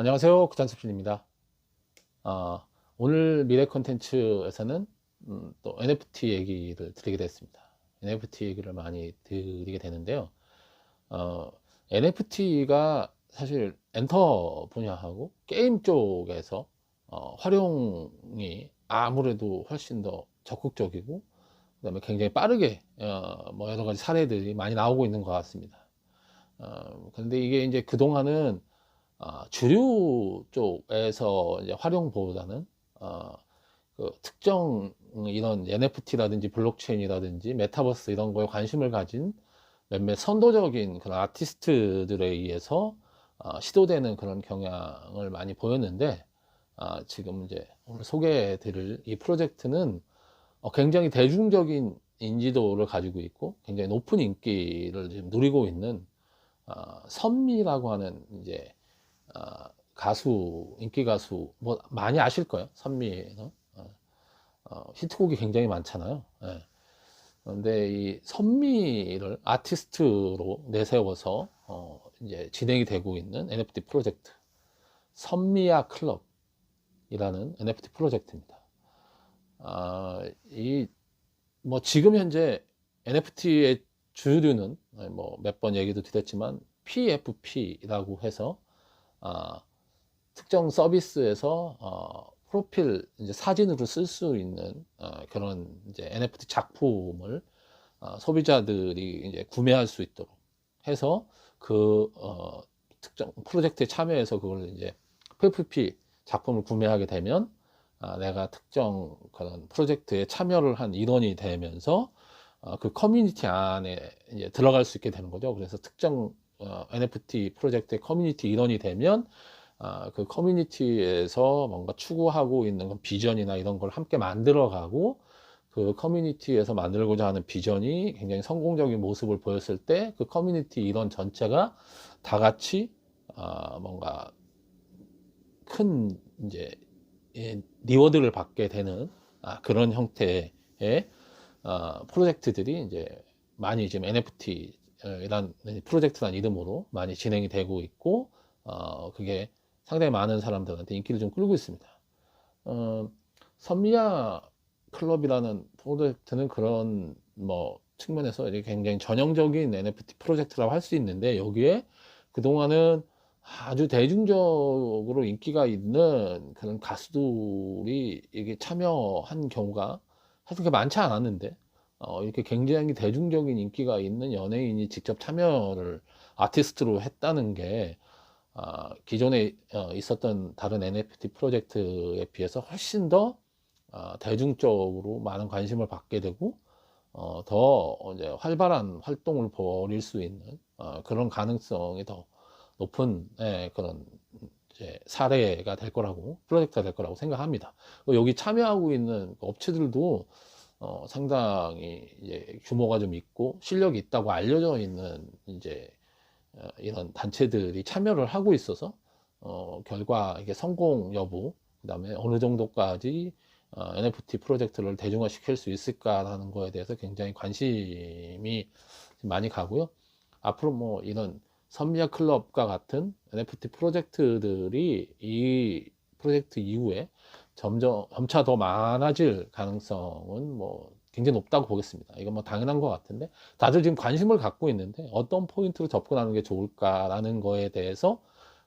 안녕하세요. 구찬습신입니다. 아, 오늘 미래 콘텐츠에서는 음, 또 NFT 얘기를 드리게 됐습니다. NFT 얘기를 많이 드리게 되는데요. 어, NFT가 사실 엔터 분야하고 게임 쪽에서 어, 활용이 아무래도 훨씬 더 적극적이고 그다음에 굉장히 빠르게 어, 뭐 여러 가지 사례들이 많이 나오고 있는 것 같습니다. 어, 근데 이게 이제 그 동안은 어, 주류 쪽에서 이제 활용보다는 어, 그 특정 이런 NFT라든지 블록체인이라든지 메타버스 이런 거에 관심을 가진 몇몇 선도적인 그런 아티스트들에 의해서 어, 시도되는 그런 경향을 많이 보였는데 아, 지금 이제 오늘 소개해드릴 이 프로젝트는 어, 굉장히 대중적인 인지도를 가지고 있고 굉장히 높은 인기를 지금 누리고 있는 어, 선미라고 하는 이제 어, 가수 인기 가수 뭐 많이 아실 거예요 선미는 어, 어, 히트곡이 굉장히 많잖아요. 예. 그런데 이 선미를 아티스트로 내세워서 어, 이제 진행이 되고 있는 NFT 프로젝트 선미야 클럽이라는 NFT 프로젝트입니다. 아, 이 뭐 지금 현재 NFT의 주류는 뭐 몇 번 얘기도 드렸지만 PFP라고 해서 아, 특정 서비스에서 어, 프로필 이제 사진으로 쓸 수 있는 어, 그런 이제 NFT 작품을 어, 소비자들이 이제 구매할 수 있도록 해서 그 어, 특정 프로젝트에 참여해서 그걸 이제 PFP 작품을 구매하게 되면 아, 내가 특정 그런 프로젝트에 참여를 한 일원이 되면서 어, 그 커뮤니티 안에 이제 들어갈 수 있게 되는 거죠. 그래서 특정 어, NFT 프로젝트의 커뮤니티 일원이 되면 아, 그 커뮤니티에서 뭔가 추구하고 있는 그 비전이나 이런 걸 함께 만들어가고 그 커뮤니티에서 만들고자 하는 비전이 굉장히 성공적인 모습을 보였을 때 그 커뮤니티 일원 전체가 다 같이 아, 뭔가 큰 이제 예, 리워드를 받게 되는 아, 그런 형태의 아, 프로젝트들이 이제 많이 지금 NFT 이란 프로젝트란 이름으로 많이 진행이 되고 있고 어, 그게 상당히 많은 사람들한테 인기를 좀 끌고 있습니다. 어, 선미야 클럽이라는 프로젝트는 그런 뭐 측면에서 이게 굉장히 전형적인 NFT 프로젝트라고 할 수 있는데 여기에 그동안은 아주 대중적으로 인기가 있는 그런 가수들이 이게 참여한 경우가 사실 그렇게 많지 않았는데 어, 이렇게 굉장히 대중적인 인기가 있는 연예인이 직접 참여를 아티스트로 했다는 게 어, 기존에 어, 있었던 다른 NFT 프로젝트에 비해서 훨씬 더 어, 대중적으로 많은 관심을 받게 되고 어, 더 이제 활발한 활동을 벌일 수 있는 어, 그런 가능성이 더 높은 예, 그런 사례가 될 거라고 프로젝트가 될 거라고 생각합니다. 여기 참여하고 있는 업체들도 어, 상당히 이제 규모가 좀 있고 실력이 있다고 알려져 있는 이제 어, 이런 단체들이 참여를 하고 있어서 어, 결과 이게 성공 여부 그다음에 어느 정도까지 어, NFT 프로젝트를 대중화 시킬 수 있을까라는 거에 대해서 굉장히 관심이 많이 가고요. 앞으로 뭐 이런 선미야 클럽과 같은 NFT 프로젝트들이 이 프로젝트 이후에 점점 점차 더 많아질 가능성은 뭐 굉장히 높다고 보겠습니다. 이건 뭐 당연한 것 같은데 다들 지금 관심을 갖고 있는데 어떤 포인트로 접근하는 게 좋을까라는 거에 대해서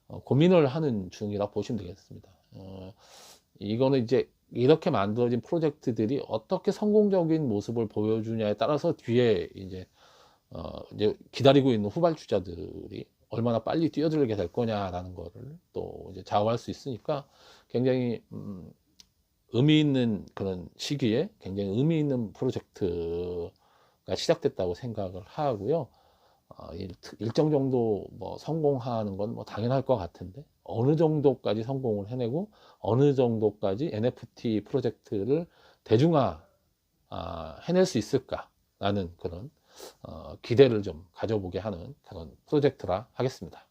어, 고민을 하는 중이라 보시면 되겠습니다. 어, 이거는 이제 이렇게 만들어진 프로젝트들이 어떻게 성공적인 모습을 보여주냐에 따라서 뒤에 이제 어, 이제 기다리고 있는 후발주자들이 얼마나 빨리 뛰어들게 될 거냐라는 거를 또 이제 좌우할 수 있으니까 굉장히 음, 의미 있는 그런 시기에 굉장히 의미 있는 프로젝트가 시작됐다고 생각을 하고요. 어, 일, 정 정도 뭐 성공하는 건 뭐 당연할 것 같은데 어느 정도까지 성공을 해내고 어느 정도까지 NFT 프로젝트를 대중화 아, 해낼 수 있을까라는 그런 어, 기대를 좀 가져보게 하는 그런 프로젝트라 하겠습니다.